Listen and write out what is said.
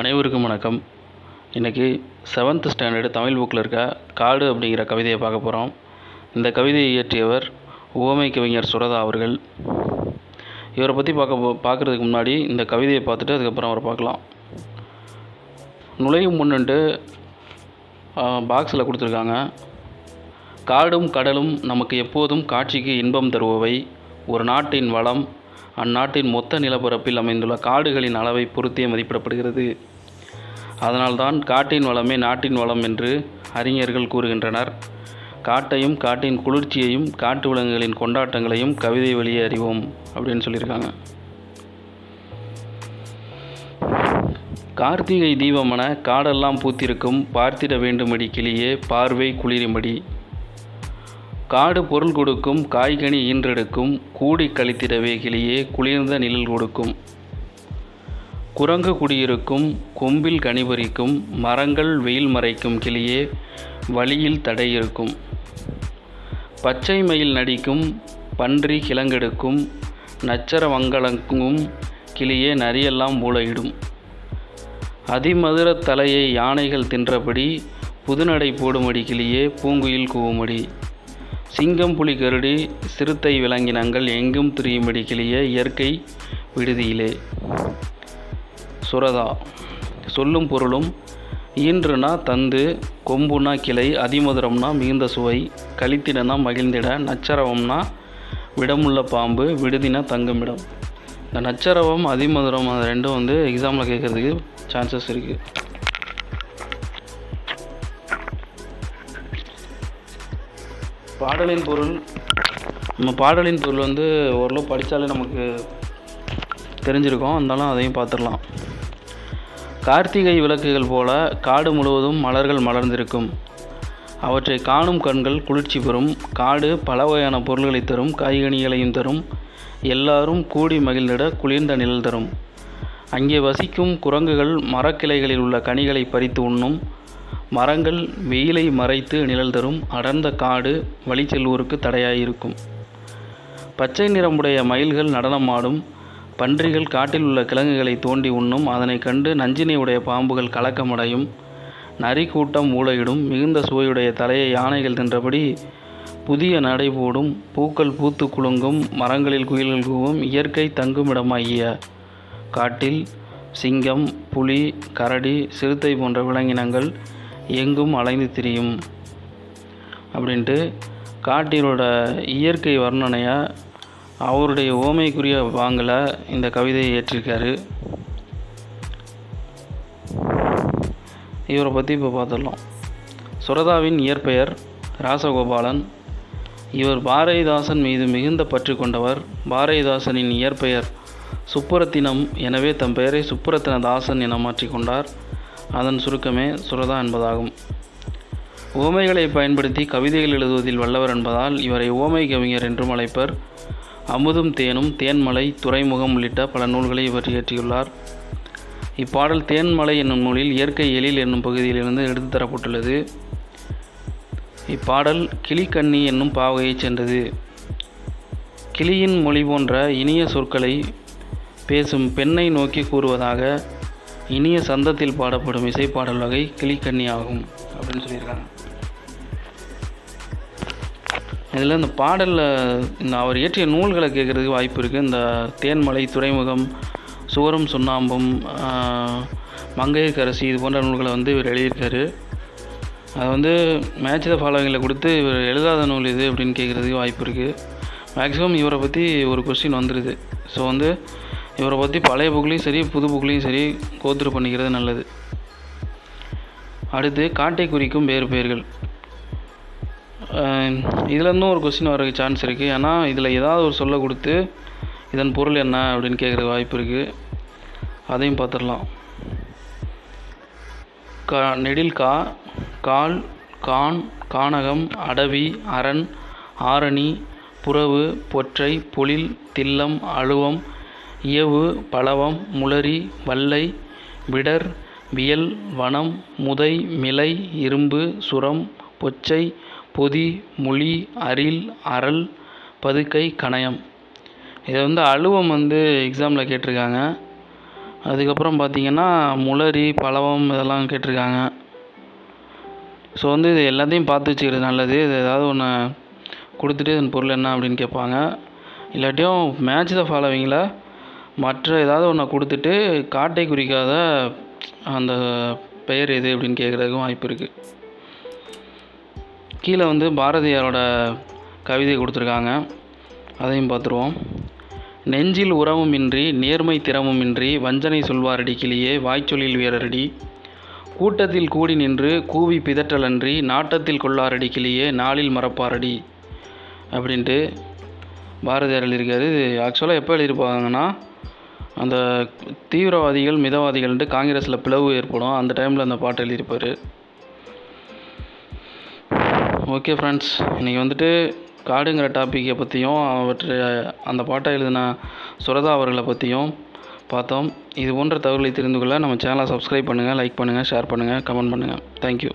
அனைவருக்கும் வணக்கம். இன்றைக்கி செவன்த் ஸ்டாண்டர்டு தமிழ் புக்கில் இருக்க காடு அப்படிங்கிற கவிதையை பார்க்க போகிறோம் இந்த கவிதையை இயற்றியவர் உவமை கவிஞர் சுரதா அவர்கள். இவரை பற்றி பார்க்க போ பார்க்குறதுக்கு முன்னாடி இந்த கவிதையை பார்த்துட்டு அதுக்கப்புறம் அவரை பார்க்கலாம். நுழையும் முன்னுண்டு பாக்ஸில் கொடுத்துருக்காங்க. காடும் கடலும் நமக்கு எப்போதும் காட்சிக்கு இன்பம் தருபவை. ஒரு நாட்டின் வளம் அந்நாட்டின் மொத்த நிலப்பரப்பில் அமைந்துள்ள காடுகளின் அளவை பொறுத்தே மதிப்பிடப்படுகிறது. அதனால்தான் காட்டின் வளமே நாட்டின் வளம் என்று அறிஞர்கள் கூறுகின்றனர். காட்டையும் காட்டின் குளிர்ச்சியையும் காட்டு விலங்குகளின் கொண்டாட்டங்களையும் கவிதை வழியே அறிவோம் அப்படின்னு சொல்லியிருக்காங்க. கார்த்திகை தீபமென காடெல்லாம் பூத்திருக்கும் பார்த்திட வேண்டுமடி கிளியே பார்வை குளிரும்படி காடு பொருள் கொடுக்கும் காய்கனி ஈன்றெடுக்கும் கூடி கழித்திடவே கிளியே குளிர்ந்த நிழல் கொடுக்கும். குரங்கு குடியிருக்கும் கொம்பில் கனிபறிக்கும் மரங்கள் வெயில் மறைக்கும் கிளியே வழியில் தடை இருக்கும். பச்சை மயில் நடிக்கும் பன்றி கிழங்கெடுக்கும் நச்சர வங்கலங்கும் கிளியே நரியெல்லாம் மூளையிடும் அதிமதுர தலையை யானைகள் தின்றபடி புதுநடை போடுமடி கிளியே பூங்குயில் கூவுமடி. சிங்கம் புலி கருடி சிறுத்தை விலங்கினங்கள் எங்கும் திரியும்படி கிளிய இயற்கை விடுதியிலே. சுரதா சொல்லும் பொருளும் ஈன்றுனா தந்து கொம்புனா கிளை அதிமதுரம்னா மிகுந்த சுவை கழித்திடனா மகிழ்ந்திட நச்சரவம்னா விடமுள்ள பாம்பு விடுதினா தங்குமிடம். இந்த நச்சரவம் அதிமதுரம் அது ரெண்டும் வந்து எக்ஸாமில் கேட்குறதுக்கு சான்சஸ் இருக்குது பாடலின் பொருள் நம்ம பாடலின் பொருள் வந்து ஓரளவு படித்தாலே நமக்கு தெரிஞ்சிருக்கும். இருந்தாலும் அதையும் பார்த்துடலாம். கார்த்திகை விளக்குகள் போல காடு முழுவதும் மலர்கள் மலர்ந்திருக்கும். அவற்றை காணும் கண்கள் குளிர்ச்சி பெறும். காடு பல வகையான பொருள்களை தரும். காய்கனிகளையும் தரும். எல்லாரும் கூடி மகிழ்ந்திட குளிர்ந்த நிழல் தரும். அங்கே வசிக்கும் குரங்குகள் மரக்கிளைகளில் உள்ள கனிகளை பறித்து உண்ணும். மரங்கள் வெயிலை மறைத்து நிழல் தரும் அடர்ந்த காடு வழி செல்வோருக்கு தடையாயிருக்கும். பச்சை நிறமுடைய மயில்கள் நடனமாடும். பன்றிகள் காட்டில் உள்ள கிழங்குகளை தோண்டி உண்ணும். அதனை கண்டு நஞ்சினை உடைய பாம்புகள் கலக்கமடையும். நரி கூட்டம் ஊழையிடும் மிகுந்த சுவையுடைய தலையை யானைகள் தின்றபடி புதிய நடை போடும். பூக்கள் பூத்து குலுங்கும். மரங்களில் குயில்கள் கூவும். இயற்கை தங்குமிடமாகிய காட்டில் சிங்கம் புலி கரடி சிறுத்தை போன்ற விலங்கினங்கள் எங்கும் அலைந்து திரியும் அப்படின்ட்டு காட்டிலோட இயற்கை வர்ணனையாக அவருடைய ஓமைக்குரிய வாங்கல இந்த கவிதையை ஏற்றிருக்காரு. இவரை பற்றி இப்போ பார்த்துடலாம் சுரதாவின் இயற்பெயர் ராசகோபாலன். இவர் பாரதிதாசன் மீது மிகுந்த பற்று கொண்டவர். பாரதிதாசனின் இயற்பெயர் சுப்புரத்தினம். எனவே தம் பெயரை சுப்புரத்தின தாசன் என மாற்றிக்கொண்டார் அதன் சுருக்கமே சுரதா என்பதாகும். ஓமைகளை பயன்படுத்தி கவிதைகள் எழுதுவதில் வல்லவர் என்பதால் இவரை உவமை கவிஞர் என்றும் அழைப்பர். அமுதும் தேனும் தேன்மலை துறைமுகம் உள்ளிட்ட பல நூல்களை இவர் இயற்றியுள்ளார். இப்பாடல் தேன்மலை என்னும் நூலில் இயற்கை எழில் என்னும் பகுதியிலிருந்து எடுத்து தரப்பட்டுள்ளது. இப்பாடல் கிளிக்கண்ணி என்னும் பாவகையைச் சென்றது. கிளியின் மொழி போன்ற இனிய சொற்களை பேசும் பெண்ணை நோக்கி கூறுவதாக இனிய சந்தத்தில் பாடப்படும் இசைப்பாடல் வகை கிளிக்கண்ணி ஆகும் அப்படின்னு சொல்லியிருக்காங்க. இதில் இந்த பாடலில் இந்த அவர் இயற்றிய நூல்களை கேட்குறதுக்கு வாய்ப்பு இருக்குது இந்த தேன்மலை துறைமுகம் சுவரும் சுண்ணாம்பும் மங்கையர்கரசி இது போன்ற நூல்களை வந்து இவர் எழுதியிருக்காரு. அது வந்து மேட்ச் த ஃபாலோவிங்கில் கொடுத்து இவர் எழுதாத நூல் இது அப்படின்னு கேட்குறதுக்கு வாய்ப்பு இருக்குது மேக்ஸிமம் இவரை பற்றி ஒரு கொஸ்டின் வந்துடுது ஸோ வந்து இவரை பற்றி பழைய புக்லேயும் சரி புது புக்லேயும் சரி கோத்ரு பண்ணிக்கிறது நல்லது. அடுத்து காட்டை குறிக்கும் வேறு பெயர்கள். இதில் இருந்தும் ஒரு கொஸ்டின் வர சான்ஸ் இருக்குது ஏன்னா இதில் ஏதாவது ஒரு சொல்ல கொடுத்து இதன் பொருள் என்ன அப்படின்னு கேட்குற வாய்ப்பு இருக்குது அதையும் பார்த்துடலாம். கா நெடில் கா கால் கான் கானகம் அடவி அரண் ஆரணி புறவு பொற்றை பொழில் தில்லம் அழுவம் இயவு பலவம் முளரி வல்லை விடர் வியல் வனம் முதை மிலை இரும்பு சுரம் பொச்சை பொதி மொழி அரில் அரல் பதுக்கை கணயம். இதை வந்து அழுவம் வந்து எக்ஸாமில் கேட்டிருக்காங்க. அதுக்கப்புறம் பார்த்தீங்கன்னா முளரி பலவம் இதெல்லாம் கேட்டிருக்காங்க. ஸோ வந்து இது எல்லாத்தையும் பார்த்து வச்சுக்கிறது நல்லது. இது ஏதாவது ஒன்று கொடுத்துட்டு இதன் பொருள் என்ன அப்படின்னு கேட்பாங்க. இல்லாட்டியும் மேட்ச் த ஃபாலோவிங்கில் மற்ற ஏதாவது ஒன்றை கொடுத்துட்டு காட்டை குறிக்காத அந்த பெயர் எது அப்படின்னு கேட்குறதுக்கும் வாய்ப்பு இருக்குது கீழே வந்து பாரதியாரோட கவிதை கொடுத்துருக்காங்க. அதையும் பார்த்துருவோம். நெஞ்சில் உறவுமின்றி நேர்மை திறமுமின்றி வஞ்சனை சொல்வாரடி கிளியே வாய்ச்சொலில் வீரரடி. கூட்டத்தில் கூடி நின்று கூவி பிதற்றலன்றி நாட்டத்தில் கொள்ளாரடி கிளியே நாளில் மறப்பாரடி அப்படின்ட்டு பாரதியார் எழுதியிருக்காரு. இது ஆக்சுவலாக எப்போ எழுதியிருப்பாங்கன்னா அந்த தீவிரவாதிகள் மிதவாதிகள்ன்ட்டு காங்கிரஸில் பிளவு ஏற்படும். அந்த டைமில் அந்த பாட்டு எழுதியிருப்பார். ஓகே ஃப்ரெண்ட்ஸ் இன்றைக்கி வந்துட்டு காடுங்கிற டாப்பிக்கை பற்றியும் அவற்றை அந்த பாட்டை எழுதின சுரதா அவர்களை பற்றியும் பார்த்தோம். இது போன்ற தகவலை தெரிந்து கொள்ள நம்ம சேனலை சப்ஸ்கிரைப் பண்ணுங்கள் லைக் பண்ணுங்கள் ஷேர் பண்ணுங்கள் கமெண்ட் பண்ணுங்கள் தேங்க்யூ